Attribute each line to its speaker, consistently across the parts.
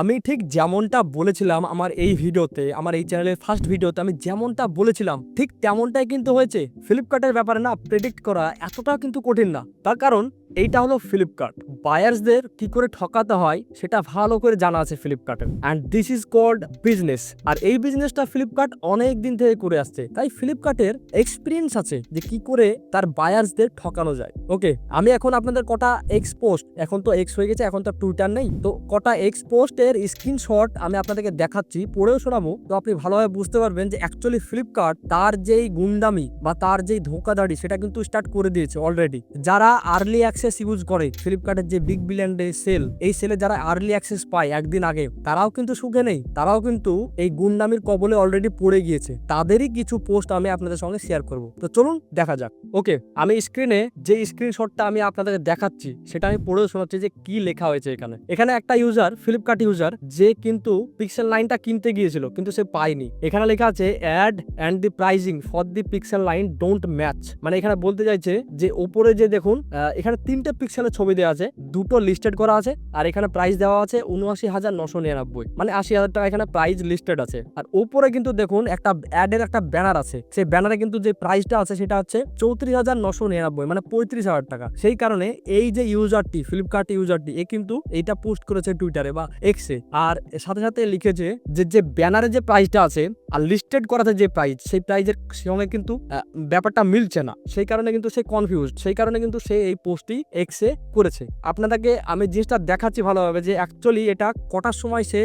Speaker 1: আমি ঠিক যেমনটা বলেছিলাম আমার এই ভিডিওতে, আমার এই চ্যানেলের ফার্স্ট ভিডিওতে আমি যেমনটা বলেছিলাম, ঠিক তেমনটাই কিন্তু হয়েছে। ফ্লিপকার্টের ব্যাপারে না প্রেডিক্ট করা এতটা কিন্তু কঠিন না। তার কারণ এইটা হলো ফ্লিপকার্ট বায়ার্সদের কি করে ঠকাতে হয় সেটা ভালো করে জানা আছে ফ্লিপকার্টের and this is called business আর এই বিজনেসটা ফ্লিপকার্ট অনেক দিন থেকে করে আসছে। তাই ফ্লিপকার্টের এক্সপিরিয়েন্স আছে যে কি করে তার বায়ার্সদের ঠকানো যায়। ওকে আমি এখন আপনাদের কটা এক্স পোস্ট এখন তো এক্স হয়ে গেছে, এখন তো টুইটার নেই। তো কটা এক্স পোস্টের স্ক্রিনশট আমি আপনাদেরকে দেখাচ্ছি, পড়েও শোনাবো। তো আপনি ভালোভাবে বুঝতে পারবেন যে অ্যাকচুয়ালি ফ্লিপকার্ট তার যেই গুন্ডামি বা তার যেই ধোকাধাড়ি সেটা কিন্তু স্টার্ট করে দিয়েছে অলরেডি যারা আর্লি অ্যাক্সেস ইউজ করে ফ্লিপকার্টের যে বিগ বিলিয়ন ডে সেল এই সেলে যারা আর্লি অ্যাক্সেস পায় একদিন আগে, তারাও কিন্তু সুখে নেই। তারাও কিন্তু এই গুন্ডামির কবলে অলরেডি পড়ে গিয়েছে। তাদেরই কিছু পোস্ট আমি আপনাদের সঙ্গে শেয়ার করব। তো চলুন দেখা যাক। ওকে আমি স্ক্রিনে যে স্ক্রিনশটটা আমি আপনাদেরকে দেখাচ্ছি, সেটা আমি পড়েও শোনাচ্ছি যে কি লেখা হয়েছে এখানে। এখানে একটা ইউজার ফ্লিপকার্ট ইউজার যে কিন্তু পিক্সেল লাইনটা কিনতে গিয়েছিল, কিন্তু সে পায়নি। এখানে লেখা আছে ad and the pricing for the pixel line don't match মানে এখানে বলতে চাইছে যে, ওপরে যে দেখুন এখানে তিনটে পিক্সেলের ছবি দেওয়া আছে, দুটো লিস্টেড করা আছে, আর এখানে প্রাইস দেওয়া আছে উনআশি হাজার নশো নিরানব্বই। মানে আশি হাজার টাকা এখানে প্রাইস লিস্টেড আছে। আর উপরে কিন্তু দেখুন, একটা অ্যাডের একটা ব্যানার আছে। সেই ব্যানারে কিন্তু যে প্রাইসটা আছে, সেটা হচ্ছে চৌত্রিশ হাজার নশো নিরানব্বই মানে পঁয়ত্রিশ হাজার টাকা। সেই কারণে এই যে ইউজারটি ফ্লিপকার্ট ইউজারটি এ কিন্তু এইটা পোস্ট করেছে টুইটারে বা এক্সে আর সাথে সাথে লিখেছে যে যে ব্যানারে যে প্রাইসটা আছে আর লিস্টেড করাতে যে প্রাইস সেই প্রাইজের সঙ্গে কিন্তু ব্যাপারটা মিলছে না। সেই কারণে কিন্তু সে কনফিউজ সেই কারণে কিন্তু সে এই পোস্টটি এক্সে করেছে। আপনাদেরকে আমি জিনিসটা দেখাচ্ছি ভালোভাবে যে অ্যাকচুয়ালি এটা কটার সময় সে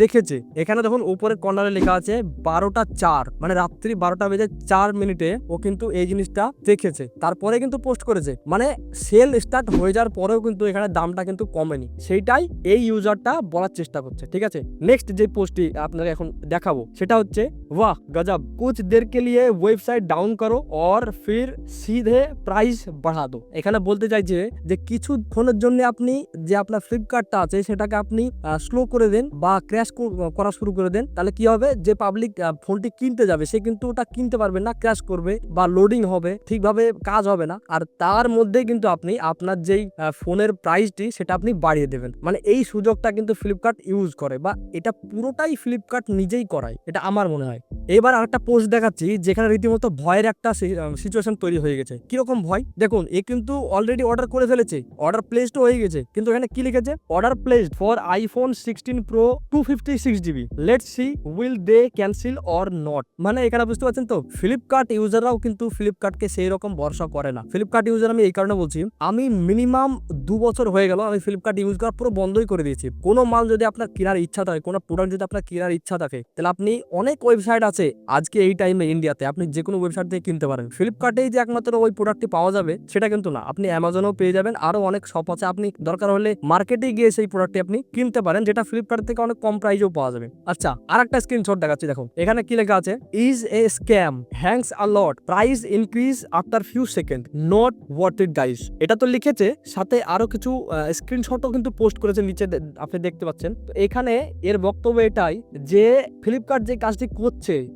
Speaker 1: দেখেছে। এখানে দেখুন উপরের কর্নারে লেখা আছে বারোটা চার মানে রাত্রি বারোটা বেজে চার মিনিটে ও কিন্তু এই জিনিসটা দেখেছে। তারপরে কিন্তু পোস্ট করেছে। মানে সেল স্টার্ট হয়ে যাওয়ার পরেও কিন্তু এখানে দামটা কিন্তু কমেনি। সেইটাই এই ইউজারটা বলার করার চেষ্টা করছে, ঠিক আছে? নেক্সট যে পোস্টটি আপনাকে এখন দেখাবো, সেটা হচ্ছে ওয়াহ গজব! কুছ দেরকে লিয়ে ওয়েবসাইট ডাউন করো অর ফির সিধে প্রাইস বাড়া দো। এখানে বলতে চাইছে যে কিছু ফোনের জন্য আপনি যে আপনার ফ্লিপকার্টটা আছে, সেটাকে আপনি স্লো করে দেন বা ক্র্যাশ করা শুরু করে দেন, তাহলে কি হবে? যে পাবলিক ফোনটি কিনতে যাবে, সে কিন্তু ওটা কিনতে পারবে না ক্র্যাশ করবে বা লোডিং হবে, ঠিকভাবে কাজ হবে না। আর তার মধ্যে কিন্তু আপনি আপনার যেই ফোনের প্রাইসটি সেটা আপনি বাড়িয়ে দেবেন। মানে এই সুযোগটা কিন্তু ফ্লিপ ফ্লিপকার্ট ইউজ করে বা এটা পুরোটাই ফ্লিপকার্ট নিজেই করায়, এটা আমার মনে হয়। এবার আরেকটা পোস্ট দেখাচ্ছি যেখানে রীতিমতো ভয়ের একটা সিচুয়েশন তৈরি হয়ে গেছে। কীরকম ভয়? দেখুন, এ কিন্তু অলরেডি অর্ডার করে ফেলেছে অর্ডার প্লেসড হয়ে গেছে, কিন্তু এখানে কি লিখেছে? Order placed for iPhone sixteen pro two fifty six GB let see will they cancel or not মানে এখানে বুঝতে পারছেন তো ফ্লিপকার্ট ইউজাররাও কিন্তু ফ্লিপকার্টকে সেই রকম ভরসা করে না। ফ্লিপকার্ট ইউজার আমি এই কারণে বলছি, আমি মিনিমাম দু বছর হয়ে গেল আমি ফ্লিপকার্ট ইউজ করা পুরো বন্ধই করে দিয়েছি। কোনো মাল যদি আপনার কেনার ইচ্ছা থাকে, কোনো প্রোডাক্ট যদি আপনার কেনার ইচ্ছা থাকে, তাহলে আপনি অনেক ওয়েবসাইট আছে আজকে এই টাইমে ইন্ডিয়াতে আপনি যে কোনো ওয়েবসাইট থেকে কিনতে পারেন। ফ্লিপকার্টেই যে একমাত্র ওই প্রোডাক্টটি পাওয়া যাবে, সেটা কিন্তু না। আপনি অ্যামাজনেও পেয়ে যাবেন। আরও অনেক শপ আছে। আপনি দরকার হলে মার্কেটে গিয়ে সেই প্রোডাক্টটি আপনি কিনতে পারেন, যেটা ফ্লিপকার্ট থেকে অনেক কম প্রাইসেও পাওয়া যাবে। আচ্ছা আর একটা স্ক্রিনশট দেখাচ্ছি। দেখুন, এখানে কি লেখা আছে? Is a scam hangs a lot price increase after few second not worth it guys এটা তো লিখেছে, সাথে আরও কিছু স্ক্রিনশটও কিন্তু পোস্ট করেছে, নিচে আপনি দেখতে পাচ্ছেন। তো এখানে এর বক্তব্য এটাই যে ফ্লিপকার্ট যে কাজটি করছে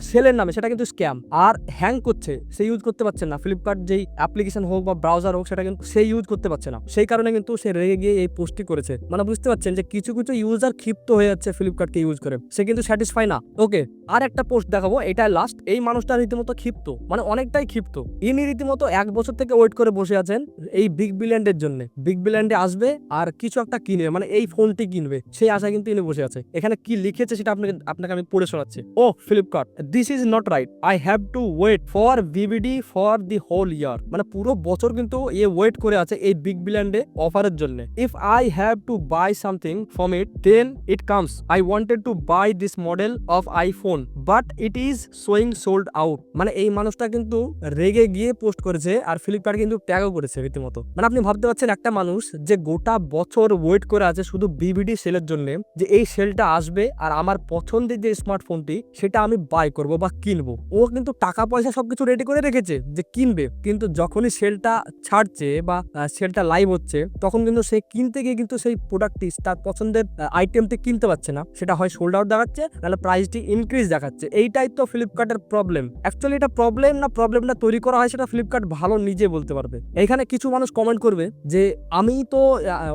Speaker 1: সেলের নামে সেটা কিন্তু স্ক্যাম। আর হ্যাং করছে, সে ইউজ করতে পারছে না। ফ্লিপকার্ট যেই অ্যাপ্লিকেশন হোক বা ব্রাউজার হোক, সেটা কিন্তু সে ইউজ করতে পারছে না। সেই কারণে কিন্তু সে রেগে গিয়ে এই পোস্টটি করেছে। মানে বুঝতে পারছেন যে কিছু কিছু ইউজার ক্ষিপ্ত হয়ে যাচ্ছে ফ্লিপকার্টকে ইউজ করে। সে কিন্তু স্যাটিসফাই না। ওকে আর একটা পোস্ট দেখাবো। এটা লাস্ট এই মানুষটা রীতিমতো ক্ষিপ্ত। মানে অনেকটাই ক্ষিপ্ত। ইনি রীতিমতো এক বছর থেকে ওয়েট করে বসে আছেন এই বিগ বিল্যান্ডের জন্য। বিগ বিল্যান্ডে আসবে আর কিছু একটা কিনে মানে এই ফোনটি কিনবে সেই আশা কিন্তু ইনি বসে আছে। এখানে কি লিখেছে সেটা আপনাকে আপনাকে আমি পড়ে শোনাচ্ছি। ও Flipkart this is not right I have to wait for BBD for the whole year মানে পুরো বছর কিন্তু এ ওয়েট করে আছে এই বিগ বিল্যান্ডে অফারের জন্য। If I have to buy something from it then it comes I wanted to buy this model of iPhone but it is showing sold out মানে এই মানুষটা কিন্তু রেগে গিয়ে পোস্ট করেছে আর ফ্লিপকার্ট কিন্তু ট্যাগও করেছে রীতিমতো। মানে আপনি ভাবতে পারছেন একটা মানুষ যে গোটা বছর ওয়েট করে আছে শুধু বিবিডি সেলের জন্য যে এই সেলটা আসবে আর আমার পছন্দের যে স্মার্টফোনটি সেটা আমি বাই করব বা কিনবো। ও কিন্তু টাকা পয়সা সবকিছু রেডি করে রেখেছে যে কিনবে। কিন্তু যখনই সেলটা ছাড়ছে বা সেলটা লাইভ হচ্ছে, তখন কিন্তু সে কিনতে গিয়ে কিন্তু সেই প্রোডাক্টটি তার পছন্দের আইটেমটি কিনতে পারছে না। সেটা হয় সোল্ড আউট দেখাচ্ছে, নাহলে প্রাইসটি ইনক্রিজ দেখাচ্ছে। এইটাই তো ফ্লিপকার্টের প্রবলেম অ্যাকচুয়ালি এটা প্রবলেম না প্রবলেমটা তৈরি করা হয় সেটা ফ্লিপকার্ট ভালো নিজে বলতে পারবে। এখানে কিছু মানুষ কমেন্ট করবে যে, আমি তো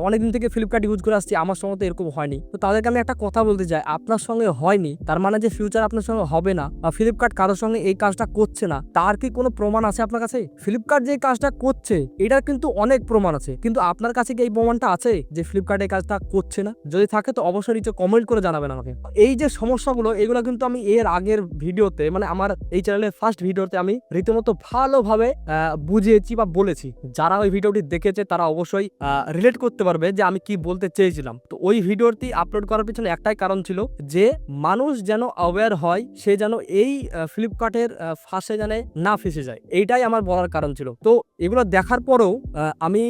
Speaker 1: অনেকদিন থেকে ফ্লিপকার্ট ইউজ করে আসছি, আমার সঙ্গে এরকম হয়নি। তো তাদেরকে আমি একটা কথা বলতে চাই, আপনার সঙ্গে হয়নি, তার মানে যে ফিউচার আপনার সঙ্গে হবে না বা ফ্লিপকার্ট কারোর সঙ্গে এই কাজটা করছে না, তার কি কোনো প্রমাণ আছে আপনার কাছে? ফ্লিপকার্ট যে কাজটা করছে, এটার কিন্তু অনেক প্রমাণ আছে। কিন্তু আপনার কাছে কি এই প্রমাণটা আছে যে ফ্লিপকার্ট এই কাজটা করছে না? যদি থাকে তো অবশ্যই নিচে কমেন্ট করে জানাবেন আমাকে। এই যে সমস্যাগুলো, এগুলো কিন্তু আমি এর আগের ভিডিওতে মানে আমার এই চ্যানেলের ফার্স্ট ভিডিওতে আমি রীতিমতো ভালোভাবে বুঝিয়েছি বা বলেছি। যারা ওই ভিডিওটি দেখেছে তারা অবশ্যই রিলেট করতে পারবে যে আমি কি বলতে চেয়েছিলাম। তো ওই ভিডিওটি আপলোড করার পিছনে একটাই কারণ ছিল যে মানুষ যেন অ্যাওয়্যার হয়, সে যেন এই ফ্লিপকার্টের ফাঁসে যেন না ফেসে যায়। এইটাই আমার বলার কারণ ছিল। তো এগুলো দেখার পরেও আমি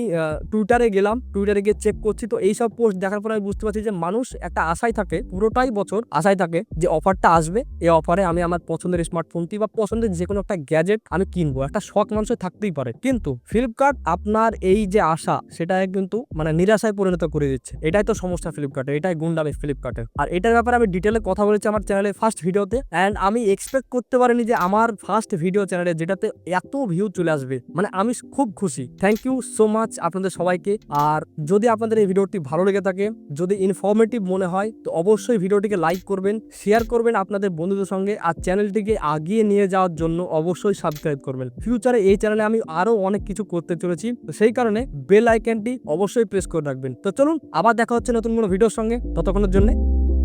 Speaker 1: টুইটারে গেলাম টুইটারে গিয়ে চেক করছি। তো এইসব পোস্ট দেখার পরে আমি বুঝতে পারছি যে মানুষ একটা আশায় থাকে, পুরোটাই বছর আশায় থাকে যে অফারটা আসবে। এই অফারে আমি আমার পছন্দের স্মার্টফোনটি বা পছন্দের যে কোনো একটা গ্যাজেট আমি কিনবো। একটা শখ মানুষের থাকতেই পারে। কিন্তু ফ্লিপকার্ট আপনার এই যে আশা সেটা কিন্তু মানে নিরাশায় পরিণত করে দিচ্ছে। এটাই তো সমস্যা ফ্লিপকার্টের এটাই গুন্ডামি ফ্লিপকার্টের আর এটার ব্যাপারে আমি ডিটেলে কথা বলেছি আমার চ্যানেলে ফার্স্ট ভিডিওতে অ্যান্ড আমি এক্সপেক্ট করতে পারিনি যে আমার ফার্স্ট ভিডিও চ্যানেলে যেটাতে এত ভিউ চলে আসবে। মানে আমি খুব খুশি। থ্যাংক ইউ সো মাচ আপনাদের সবাইকে। আর যদি আপনাদের এই ভিডিওটি ভালো লেগে থাকে, যদি ইনফরমেটিভ মনে হয়, তো অবশ্যই ভিডিওটিকে লাইক করবেন শেয়ার করবেন আপনাদের বন্ধুদের সঙ্গে আর চ্যানেলটিকে আগিয়ে নিয়ে যাওয়ার জন্য অবশ্যই সাবস্ক্রাইব করবেন। ফিউচারে এই চ্যানেলে আমি আরও অনেক কিছু করতে চলেছি, তো সেই কারণে বেল আইকনটি অবশ্যই প্রেস করে রাখবেন। তো চলুন, আবার দেখা হচ্ছে নতুন কোনো ভিডিওর সঙ্গে। ততক্ষণের জন্য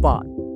Speaker 1: বাই